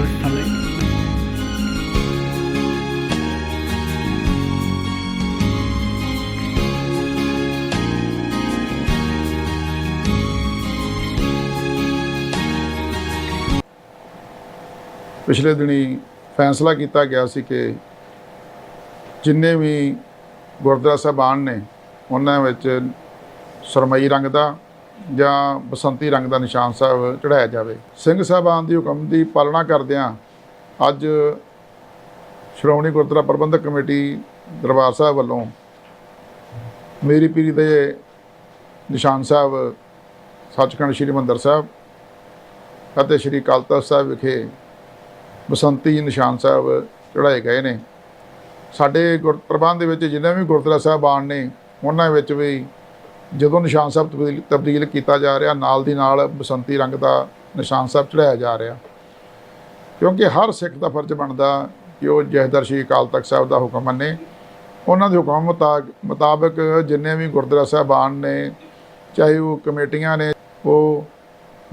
arkadaşlar. ਪਿਛਲੇ ਦਿਨੀ ਫੈਸਲਾ ਕੀਤਾ ਗਿਆ ਸੀ ਕਿ ਜਿੰਨੇ ਵੀ ਗੁਰਦੁਆਰਾ ਸਾਹਿਬਾਨ ਨੇ, ਉਹਨਾਂ ਵਿੱਚ ਸਰਮਈ ਰੰਗ ਦਾ ਜਾਂ ਬਸੰਤੀ ਰੰਗ ਦਾ ਨਿਸ਼ਾਨ ਸਾਹਿਬ ਚੜਾਇਆ ਜਾਵੇ। ਸਿੰਘ ਸਾਹਿਬਾਨ ਦੀ ਹੁਕਮ ਦੀ ਪਾਲਣਾ ਕਰਦਿਆਂ ਅੱਜ ਸ਼੍ਰੋਮਣੀ ਗੁਰਦੁਆਰਾ ਪ੍ਰਬੰਧਕ ਕਮੇਟੀ ਦਰਬਾਰ ਸਾਹਿਬ ਵੱਲੋਂ ਮੇਰੀ ਪੀਰੀ ਦੇ ਨਿਸ਼ਾਨ ਸਾਹਿਬ ਸੱਚਖੰਡ ਸ੍ਰੀ ਮੰਦਰ ਸਾਹਿਬ ਅਤੇ ਸ੍ਰੀ ਅਕਾਲ ਤਖ਼ਤ ਸਾਹਿਬ ਵਿਖੇ ਬਸੰਤੀ ਨਿਸ਼ਾਨ ਸਾਹਿਬ ਚੜਾਏ ਗਏ ਨੇ। ਸਾਡੇ ਗੁਰ ਪ੍ਰਬੰਧ ਦੇ ਵਿੱਚ ਜਿੰਨੇ ਵੀ ਗੁਰਦੁਆਰਾ ਸਾਹਿਬਾਨ ਨੇ, ਉਹਨਾਂ ਵਿੱਚ ਵੀ ਜਦੋਂ ਨਿਸ਼ਾਨ ਸਾਹਿਬ ਤਬਦੀਲ ਤਬਦੀਲ ਕੀਤਾ ਜਾ ਰਿਹਾ, ਨਾਲ ਦੀ ਨਾਲ ਬਸੰਤੀ ਰੰਗ ਦਾ ਨਿਸ਼ਾਨ ਸਾਹਿਬ ਚੜਾਇਆ ਜਾ ਰਿਹਾ। ਕਿਉਂਕਿ ਹਰ ਸਿੱਖ ਦਾ ਫਰਜ਼ ਬਣਦਾ ਕਿ ਉਹ ਜਹਦਰ ਸ਼੍ਰੀ ਅਕਾਲ ਤਖ਼ਤ ਸਾਹਿਬ ਦਾ ਹੁਕਮ ਮੰਨੇ। ਉਹਨਾਂ ਦੇ ਹੁਕਮ ਮੁਤਾ- ਮੁਤਾਬਕ ਜਿੰਨੇ ਵੀ ਗੁਰਦੁਆਰਾ ਸਾਹਿਬਾਨ ਨੇ, ਚਾਹੇ ਉਹ ਕਮੇਟੀਆਂ ਨੇ, ਉਹ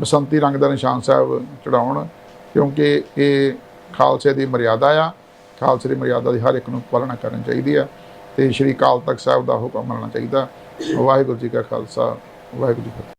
ਬਸੰਤੀ ਰੰਗ ਦਾ ਨਿਸ਼ਾਨ ਸਾਹਿਬ ਚੜਾਉਣ ਕਿਉਂਕਿ ਇਹ ਖਾਲਸੇ ਦੀ ਮਰਿਆਦਾ ਆ। ਖਾਲਸੇ ਦੀ ਮਰਿਆਦਾ ਦੀ ਹਰ ਇੱਕ ਨੂੰ ਪਾਲਣਾ ਕਰਨੀ ਚਾਹੀਦੀ ਆ। ਤੇ ਸ਼੍ਰੀ ਅਕਾਲ ਤਖ਼ਤ ਸਾਹਿਬ ਦਾ ਹੁਕਮ ਮੰਨਣਾ ਚਾਹੀਦਾ। ਵਾਹਿਗੁਰੂ ਜੀ ਕਾ ਖਾਲਸਾ, ਵਾਹਿਗੁਰੂ ਜੀ ਫਤਿਹ।